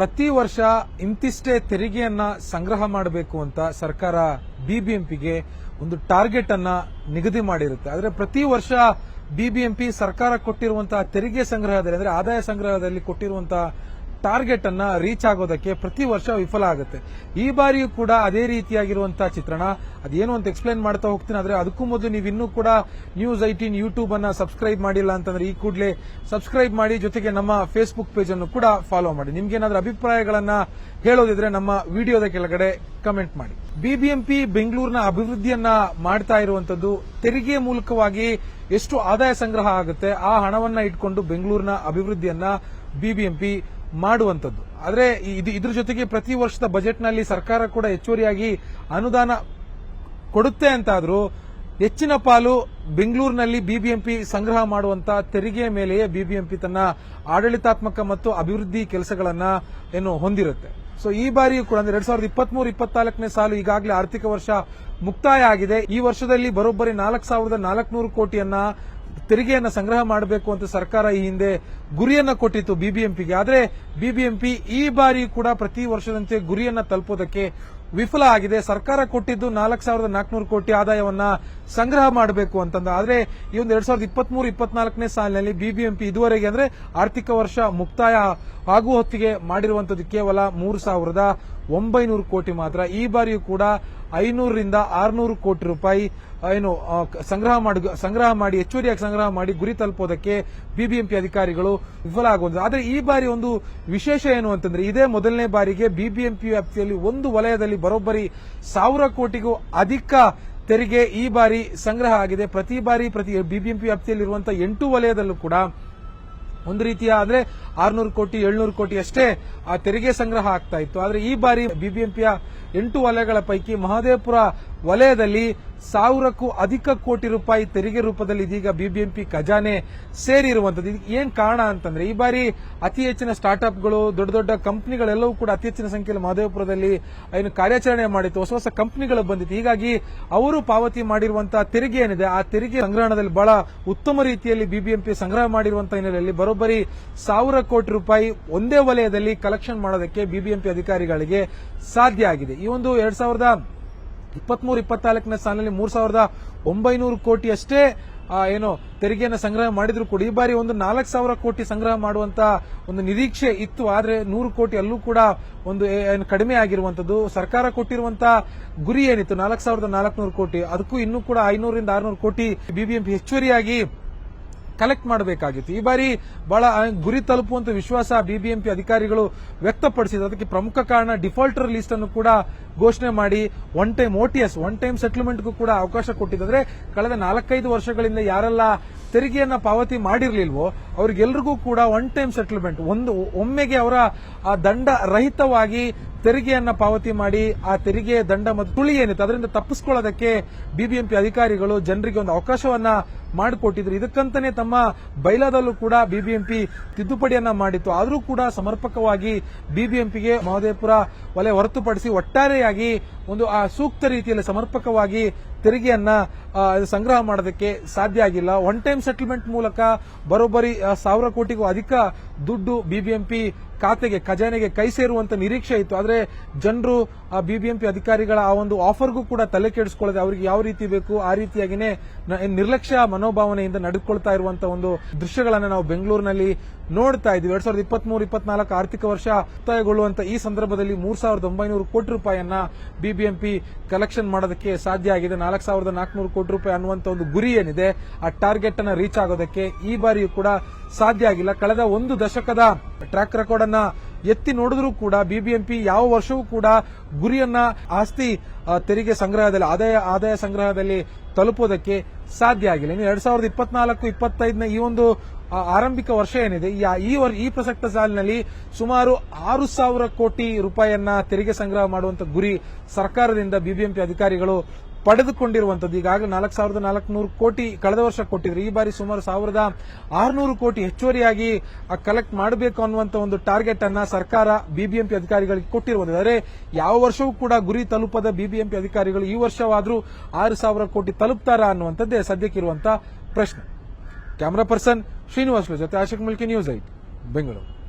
ಪ್ರತಿ ವರ್ಷ ಇಂತಿಷ್ಟೇ ತೆರಿಗೆಯನ್ನ ಸಂಗ್ರಹ ಮಾಡಬೇಕು ಅಂತ ಸರ್ಕಾರ ಬಿಬಿಎಂಪಿಗೆ ಒಂದು ಟಾರ್ಗೆಟ್ ಅನ್ನ ನಿಗದಿ ಮಾಡಿರುತ್ತೆ. ಆದರೆ ಪ್ರತಿ ವರ್ಷ ಬಿಬಿಎಂಪಿ ಸರ್ಕಾರ ಕೊಟ್ಟಿರುವಂತಹ ತೆರಿಗೆ ಸಂಗ್ರಹದಲ್ಲಿ, ಅಂದ್ರೆ ಆದಾಯ ಸಂಗ್ರಹದಲ್ಲಿ ಕೊಟ್ಟಿರುವಂತಹ ಟಾರ್ಗೆಟ್ ಅನ್ನ ರೀಚ್ ಆಗೋದಕ್ಕೆ ಪ್ರತಿ ವರ್ಷ ವಿಫಲ ಆಗುತ್ತೆ. ಈ ಬಾರಿಯೂ ಕೂಡ ಅದೇ ರೀತಿಯಾಗಿರುವಂತಹ ಚಿತ್ರಣ. ಅದೇನು ಅಂತ ಎಕ್ಸ್ಪ್ಲೈನ್ ಮಾಡ್ತಾ ಹೋಗ್ತೀನಿ, ಆದ್ರೆ ಅದಕ್ಕೂ ಮೊದಲು ನೀವು ಇನ್ನೂ ಕೂಡ ನ್ಯೂಸ್ ಐಟೀನ್ ಯೂಟ್ಯೂಬ್ ಅನ್ನ ಸಬ್ಸ್ಕ್ರೈಬ್ ಮಾಡಿಲ್ಲ ಅಂತಂದ್ರೆ ಈ ಕೂಡಲೇ ಸಬ್ಸ್ಕ್ರೈಬ್ ಮಾಡಿ, ಜೊತೆಗೆ ನಮ್ಮ ಫೇಸ್ಬುಕ್ ಪೇಜ್ ಅನ್ನು ಕೂಡ ಫಾಲೋ ಮಾಡಿ. ನಿಮ್ಗೇನಾದ್ರೂ ಅಭಿಪ್ರಾಯಗಳನ್ನ ಹೇಳೋದಿದ್ರೆ ನಮ್ಮ ವಿಡಿಯೋದ ಕೆಳಗಡೆ ಕಮೆಂಟ್ ಮಾಡಿ. ಬಿಬಿಎಂಪಿ ಬೆಂಗಳೂರಿನ ಅಭಿವೃದ್ಧಿಯನ್ನ ಮಾಡ್ತಾ ಇರುವಂತದ್ದು ತೆರಿಗೆ ಮೂಲಕವಾಗಿ ಎಷ್ಟು ಆದಾಯ ಸಂಗ್ರಹ ಆಗುತ್ತೆ, ಆ ಹಣವನ್ನ ಇಟ್ಕೊಂಡು ಬೆಂಗಳೂರಿನ ಅಭಿವೃದ್ಧಿಯನ್ನ ಬಿಬಿಎಂಪಿ ಮಾಡುವಂತದ್ದು ಆದರೆ ಇದು ಇದ್ರ ಜೊತೆಗೆ ಪ್ರತಿ ವರ್ಷದ ಬಜೆಟ್ನಲ್ಲಿ ಸರ್ಕಾರ ಕೂಡ ಹೆಚ್ಚುವರಿಯಾಗಿ ಅನುದಾನ ಕೊಡುತ್ತೆ ಅಂತಾದರೂ ಹೆಚ್ಚಿನ ಪಾಲು ಬೆಂಗಳೂರಿನಲ್ಲಿ ಬಿಬಿಎಂಪಿ ಸಂಗ್ರಹ ಮಾಡುವಂತ ತೆರಿಗೆಯ ಮೇಲೆಯೇ ಬಿಬಿಎಂಪಿ ತನ್ನ ಆಡಳಿತಾತ್ಮಕ ಮತ್ತು ಅಭಿವೃದ್ಧಿ ಕೆಲಸಗಳನ್ನ ಏನು ಹೊಂದಿರುತ್ತೆ. ಸೊ ಈ ಬಾರಿಯೂ ಕೂಡ ಅಂದ್ರೆ ಎರಡ್ ಸಾವಿರದ ಇಪ್ಪತ್ಮೂರು, ಇಪ್ಪತ್ನಾಲ್ಕನೇ ಸಾಲು ಈಗಾಗಲೇ ಆರ್ಥಿಕ ವರ್ಷ ಮುಕ್ತಾಯ ಆಗಿದೆ. ಈ ವರ್ಷದಲ್ಲಿ ಬರೋಬ್ಬರಿ ನಾಲ್ಕು ಸಾವಿರದ ನಾಲ್ಕುನೂರು ಕೋಟಿಯನ್ನ ತೆರಿಗೆಯನ್ನ ಸಂಗ್ರಹ ಮಾಡಬೇಕು ಅಂತ ಸರ್ಕಾರ ಈ ಹಿಂದೆ ಗುರಿಯನ್ನು ಕೊಟ್ಟಿತ್ತು ಬಿಬಿಎಂಪಿಗೆ. ಆದರೆ ಬಿಬಿಎಂಪಿ ಈ ಬಾರಿ ಕೂಡ ಪ್ರತಿ ವರ್ಷದಂತೆ ಗುರಿಯನ್ನು ತಲುಪೋದಕ್ಕೆ ವಿಫಲ ಆಗಿದೆ. ಸರ್ಕಾರ ಕೊಟ್ಟಿದ್ದು ನಾಲ್ಕು ಸಾವಿರದ ನಾಲ್ಕುನೂರು ಕೋಟಿ ಆದಾಯವನ್ನ ಸಂಗ್ರಹ ಮಾಡಬೇಕು ಅಂತಂದ. ಆದರೆ ಈ ಒಂದು ಎರಡ್ ಸಾವಿರದ ಇಪ್ಪತ್ಮೂರು, ಇಪ್ಪತ್ನಾಲ್ಕನೇ ಸಾಲಿನಲ್ಲಿ ಬಿಬಿಎಂಪಿ ಇದುವರೆಗೆ ಅಂದ್ರೆ ಆರ್ಥಿಕ ವರ್ಷ ಮುಕ್ತಾಯ ಆಗುವ ಹೊತ್ತಿಗೆ ಮಾಡಿರುವಂತದ್ದು ಕೇವಲ ಮೂರು ಸಾವಿರದ ಒಂಬೈನೂರು ಕೋಟಿ ಮಾತ್ರ. ಈ ಬಾರಿಯೂ ಕೂಡ ಐನೂರರಿಂದ ಆರ್ನೂರು ಕೋಟಿ ರೂಪಾಯಿ ಏನು ಸಂಗ್ರಹ ಮಾಡಿ ಸಂಗ್ರಹ ಮಾಡಿ, ಹೆಚ್ಚುವರಿಯಾಗಿ ಸಂಗ್ರಹ ಮಾಡಿ ಗುರಿ ತಲುಪೋದಕ್ಕೆ ಬಿಬಿಎಂಪಿ ಅಧಿಕಾರಿಗಳು ವಿಫಲ ಆಗುವುದು ಆದರೆ ಈ ಬಾರಿ ಒಂದು ವಿಶೇಷ ಏನು ಅಂತಂದ್ರೆ, ಇದೇ ಮೊದಲನೇ ಬಾರಿಗೆ ಬಿಬಿಎಂಪಿ ವ್ಯಾಪ್ತಿಯಲ್ಲಿ ಒಂದು ವಲಯದಲ್ಲಿ ಬರೋಬ್ಬರಿ ಸಾವಿರ ಕೋಟಿಗೂ ಅಧಿಕ ತೆರಿಗೆ ಈ ಬಾರಿ ಸಂಗ್ರಹ ಆಗಿದೆ. ಪ್ರತಿ ಬಾರಿ ಪ್ರತಿ ಬಿಬಿಎಂಪಿ ವ್ಯಾಪ್ತಿಯಲ್ಲಿರುವಂತಹ ಎಂಟು ವಲಯದಲ್ಲೂ ಕೂಡ ಒಂದು ರೀತಿಯ ಅಂದ್ರೆ ಆರ್ನೂರು ಕೋಟಿ, ಏಳ್ನೂರು ಕೋಟಿ ಅಷ್ಟೇ ಆ ತೆರಿಗೆ ಸಂಗ್ರಹ ಆಗ್ತಾ ಇತ್ತು. ಆದ್ರೆ ಈ ಬಾರಿ ಬಿಬಿಎಂಪಿಯ ಎಂಟು ವಲಯಗಳ ಪೈಕಿ ಮಹದೇವಪುರ ವಲಯದಲ್ಲಿ ಸಾವಿರಕ್ಕೂ ಅಧಿಕ ಕೋಟಿ ರೂಪಾಯಿ ತೆರಿಗೆ ರೂಪದಲ್ಲಿ ಇದೀಗ ಬಿಬಿಎಂಪಿ ಖಜಾನೆ ಸೇರಿರುವಂತದ್ದು ಏನ್ ಕಾರಣ ಅಂತಂದ್ರೆ, ಈ ಬಾರಿ ಅತಿ ಹೆಚ್ಚಿನ ಸ್ಟಾರ್ಟ್ಅಪ್ಗಳು, ದೊಡ್ಡ ದೊಡ್ಡ ಕಂಪನಿಗಳೆಲ್ಲವೂ ಕೂಡ ಅತಿ ಹೆಚ್ಚಿನ ಸಂಖ್ಯೆಯಲ್ಲಿ ಮಹದೇವಪುರದಲ್ಲಿ ಏನು ಕಾರ್ಯಾಚರಣೆ ಮಾಡಿತ್ತು. ಹೊಸ ಹೊಸ ಕಂಪನಿಗಳು ಬಂದಿತ್ತು. ಹೀಗಾಗಿ ಅವರು ಪಾವತಿ ಮಾಡಿರುವಂತಹ ತೆರಿಗೆ ಏನಿದೆ, ಆ ತೆರಿಗೆ ಸಂಗ್ರಹಣದಲ್ಲಿ ಬಹಳ ಉತ್ತಮ ರೀತಿಯಲ್ಲಿ ಬಿಬಿಎಂಪಿ ಸಂಗ್ರಹ ಮಾಡಿರುವಂತಹ ಹಿನ್ನೆಲೆಯಲ್ಲಿ ಬರೋಬ್ಬರಿ ಸಾವಿರ ಕೋಟಿ ರೂಪಾಯಿ ಒಂದೇ ವಲಯದಲ್ಲಿ ಕಲೆಕ್ಷನ್ ಮಾಡೋದಕ್ಕೆ ಬಿಬಿಎಂಪಿ ಅಧಿಕಾರಿಗಳಿಗೆ ಸಾಧ್ಯ ಆಗಿದೆ. ಈ ಒಂದು ಎರಡ್ ಸಾವಿರದ ಇಪ್ಪತ್ಮೂರು, ಇಪ್ಪತ್ನಾಲ್ಕನೇ ಸಾಲಿನಲ್ಲಿ ಮೂರ್ ಸಾವಿರದ ಒಂಬೈನೂರು ಕೋಟಿ ಅಷ್ಟೇ ಏನು ತೆರಿಗೆಯನ್ನು ಸಂಗ್ರಹ ಮಾಡಿದ್ರು ಕೂಡ. ಈ ಬಾರಿ ಒಂದು ನಾಲ್ಕು ಸಾವಿರ ಕೋಟಿ ಸಂಗ್ರಹ ಮಾಡುವಂತ ಒಂದು ನಿರೀಕ್ಷೆ ಇತ್ತು. ಆದ್ರೆ ನೂರು ಕೋಟಿ ಅಲ್ಲೂ ಕೂಡ ಒಂದು ಕಡಿಮೆ ಆಗಿರುವಂತದ್ದು. ಸರ್ಕಾರ ಕೊಟ್ಟಿರುವಂತಹ ಗುರಿ ಏನಿತ್ತು? ನಾಲ್ಕು ಸಾವಿರದ ನಾಲ್ಕುನೂರು ಕೋಟಿ. ಅದಕ್ಕೂ ಇನ್ನೂ ಕೂಡ ಐನೂರಿಂದ ಆರುನೂರು ಕೋಟಿ ಬಿಬಿಎಂಪಿ ಹೆಚ್ಚುವರಿಯಾಗಿ ಕಲೆಕ್ಟ್ ಮಾಡಬೇಕಾಗಿತ್ತು. ಈ ಬಾರಿ ಬಹಳ ಗುರಿ ತಲುಪುವಂತ ವಿಶ್ವಾಸ ಬಿಬಿಎಂಪಿ ಅಧಿಕಾರಿಗಳು ವ್ಯಕ್ತಪಡಿಸಿದ್ರು. ಅದಕ್ಕೆ ಪ್ರಮುಖ ಕಾರಣ ಡಿಫಾಲ್ಟರ್ ಲಿಸ್ಟ್ ಅನ್ನು ಕೂಡ ಘೋಷಣೆ ಮಾಡಿ one time OTS one time ಸೆಟಲ್ಮೆಂಟ್ಗೂ ಕೂಡ ಅವಕಾಶ ಕೊಟ್ಟಿದ್ದಾರೆ. ಕಳೆದ ನಾಲ್ಕೈದು ವರ್ಷಗಳಿಂದ ಯಾರೆಲ್ಲ ತೆರಿಗೆಯನ್ನ ಪಾವತಿ ಮಾಡಿರಲಿಲ್ವೋ, ಅವ್ರಿಗೆಲ್ರಿಗೂ ಕೂಡ ಒನ್ ಟೈಮ್ ಸೆಟಲ್ಮೆಂಟ್ ಒಂದು, ಒಮ್ಮೆಗೆ ಅವರ ದಂಡ ರಹಿತವಾಗಿ ತೆರಿಗೆಯನ್ನ ಪಾವತಿ ಮಾಡಿ, ಆ ತೆರಿಗೆ ದಂಡ ಮತ್ತು ತುಳಿ ಏನಿತ್ತು, ಅದರಿಂದ ತಪ್ಪಿಸ್ಕೊಳ್ಳೋದಕ್ಕೆ ಬಿಬಿಎಂಪಿ ಅಧಿಕಾರಿಗಳು ಜನರಿಗೆ ಒಂದು ಅವಕಾಶವನ್ನ ಮಾಡಿಕೊಟ್ಟಿದ್ರು. ಇದಕ್ಕಂತಾನೆ ತಮ್ಮ ಬೈಲಾದಲ್ಲೂ ಕೂಡ ಬಿಬಿಎಂಪಿ ತಿದ್ದುಪಡಿಯನ್ನ ಮಾಡಿತ್ತು. ಆದರೂ ಕೂಡ ಸಮರ್ಪಕವಾಗಿ ಬಿಬಿಎಂಪಿಗೆ ಮಹದೇವಪುರ ವಲಯ ಹೊರತುಪಡಿಸಿ ಒಟ್ಟಾರೆಯಾಗಿ ಒಂದು, ಆ, ಸೂಕ್ತ ರೀತಿಯಲ್ಲಿ ಸಮರ್ಪಕವಾಗಿ ತೆರಿಗೆಯನ್ನ ಸಂಗ್ರಹ ಮಾಡೋದಕ್ಕೆ ಸಾಧ್ಯ ಆಗಿಲ್ಲ. ಒನ್ ಟೈಮ್ ಸೆಟಲ್ಮೆಂಟ್ ಮೂಲಕ ಬರೋಬ್ಬರಿ ಸಾವಿರ ಕೋಟಿಗೂ ಅಧಿಕ ದುಡ್ಡು ಬಿಬಿಎಂಪಿ ಖಾತೆಗೆ, ಖಜಾನೆಗೆ ಕೈ ಸೇರುವಂತ ನಿರೀಕ್ಷೆ ಇತ್ತು. ಆದರೆ ಜನರು, ಆ, ಬಿಬಿಎಂಪಿ ಅಧಿಕಾರಿಗಳ ಆ ಒಂದು ಆಫರ್ಗೂ ಕೂಡ ತಲೆ ಕೆಡಿಸ್ಕೊಳ್ಳದೆ ಅವರಿಗೆ ಯಾವ ರೀತಿ ಬೇಕು, ಆ ರೀತಿಯಾಗಿನೇ ನಿರ್ಲಕ್ಷ್ಯ ಮನೋಭಾವನೆಯಿಂದ ನಡೆದುಕೊಳ್ತಾ ಇರುವಂತಹ ಒಂದು ದೃಶ್ಯಗಳನ್ನು ನಾವು ಬೆಂಗಳೂರಿನಲ್ಲಿ ನೋಡ್ತಾ ಇದ್ವಿ ಎರಡ್ ಸಾವಿರದ ಇಪ್ಪತ್ಮೂರು, ಇಪ್ಪತ್ನಾಲ್ಕು ಆರ್ಥಿಕ ವರ್ಷ ಮುಕ್ತಾಯಗೊಳ್ಳುವಂತ ಈ ಸಂದರ್ಭದಲ್ಲಿ ಮೂರ್ ಸಾವಿರದ ಒಂಬೈನೂರು ಕೋಟಿ ರೂಪಾಯಿಯನ್ನ ಬಿಬಿಎಂಪಿ ಕಲೆಕ್ಷನ್ ಮಾಡೋದಕ್ಕೆ ಸಾಧ್ಯ ಆಗಿದೆ. ನಾಲ್ಕು ಸಾವಿರದ ನಾಲ್ಕುನೂರು ಕೋಟಿ ರೂಪಾಯಿ ಅನ್ನುವಂತ ಒಂದು ಗುರಿ ಏನಿದೆ, ಆ ಟಾರ್ಗೆಟ್ ಅನ್ನ ರೀಚ್ ಆಗೋದಕ್ಕೆ ಈ ಬಾರಿಯೂ ಕೂಡ ಸಾಧ್ಯ ಆಗಿಲ್ಲ. ಕಳೆದ ಒಂದು ದಶಕದ ಟ್ರ್ಯಾಕ್ ರೆಕಾರ್ಡ್ ಅನ್ನ ಎತ್ತಿ ನೋಡಿದ್ರೂ ಕೂಡ ಬಿಬಿಎಂಪಿ ಯಾವ ವರ್ಷವೂ ಕೂಡ ಗುರಿಯನ್ನ ಆಸ್ತಿ ತೆರಿಗೆ ಸಂಗ್ರಹದಲ್ಲಿ, ಆದಾಯ ಆದಾಯ ಸಂಗ್ರಹದಲ್ಲಿ ತಲುಪೋದಕ್ಕೆ ಸಾಧ್ಯ ಆಗಿಲ್ಲ. ಇನ್ನು ಎರಡ್ ಸಾವಿರದ ಇಪ್ಪತ್ನಾಲ್ಕು, ಇಪ್ಪತ್ತೈದನ ಈ ಒಂದು ಆರಂಭಿಕ ವರ್ಷ ಏನಿದೆ, ಈ ಈ ಪ್ರಸಕ್ತ ಸಾಲಿನಲ್ಲಿ ಸುಮಾರು ಆರು ಸಾವಿರ ಕೋಟಿ ರೂಪಾಯಿಯನ್ನ ತೆರಿಗೆ ಸಂಗ್ರಹ ಮಾಡುವಂತ ಗುರಿ ಸರ್ಕಾರದಿಂದ ಬಿಬಿಎಂಪಿ ಅಧಿಕಾರಿಗಳು ಪಡೆದುಕೊಂಡಿರುವಂತದ್ದು ಈಗಾಗಲೇ ನಾಲ್ಕು ಸಾವಿರದ ನಾಲ್ಕುನೂರು ಕೋಟಿ ಕಳೆದ ವರ್ಷ ಕೊಟ್ಟಿದ್ರು. ಈ ಬಾರಿ ಸುಮಾರು ಸಾವಿರದ ಆರುನೂರು ಕೋಟಿ ಹೆಚ್ಚುವರಿಯಾಗಿ ಕಲೆಕ್ಟ್ ಮಾಡಬೇಕು ಅನ್ನುವಂತ ಒಂದು ಟಾರ್ಗೆಟ್ ಅನ್ನ ಸರ್ಕಾರ ಬಿಬಿಎಂಪಿ ಅಧಿಕಾರಿಗಳಿಗೆ ಕೊಟ್ಟಿರುವುದು ಆದರೆ, ಯಾವ ವರ್ಷವೂ ಕೂಡ ಗುರಿ ತಲುಪದ ಬಿಬಿಎಂಪಿ ಅಧಿಕಾರಿಗಳು ಈ ವರ್ಷವಾದರೂ ಆರು ಸಾವಿರ ಕೋಟಿ ತಲುಪ್ತಾರಾ ಅನ್ನುವಂಥದ್ದೇ ಸದ್ಯಕ್ಕಿರುವಂತಹ ಪ್ರಶ್ನೆ. ಕ್ಯಾಮರಾ ಪರ್ಸನ್ ಶ್ರೀನಿವಾಸ್ ಜೊತೆ ಆಶಕ್ ಮಿಲ್ಕಿ ನ್ಯೂಸ್ ಐಟ್ ಬೆಂಗಳೂರು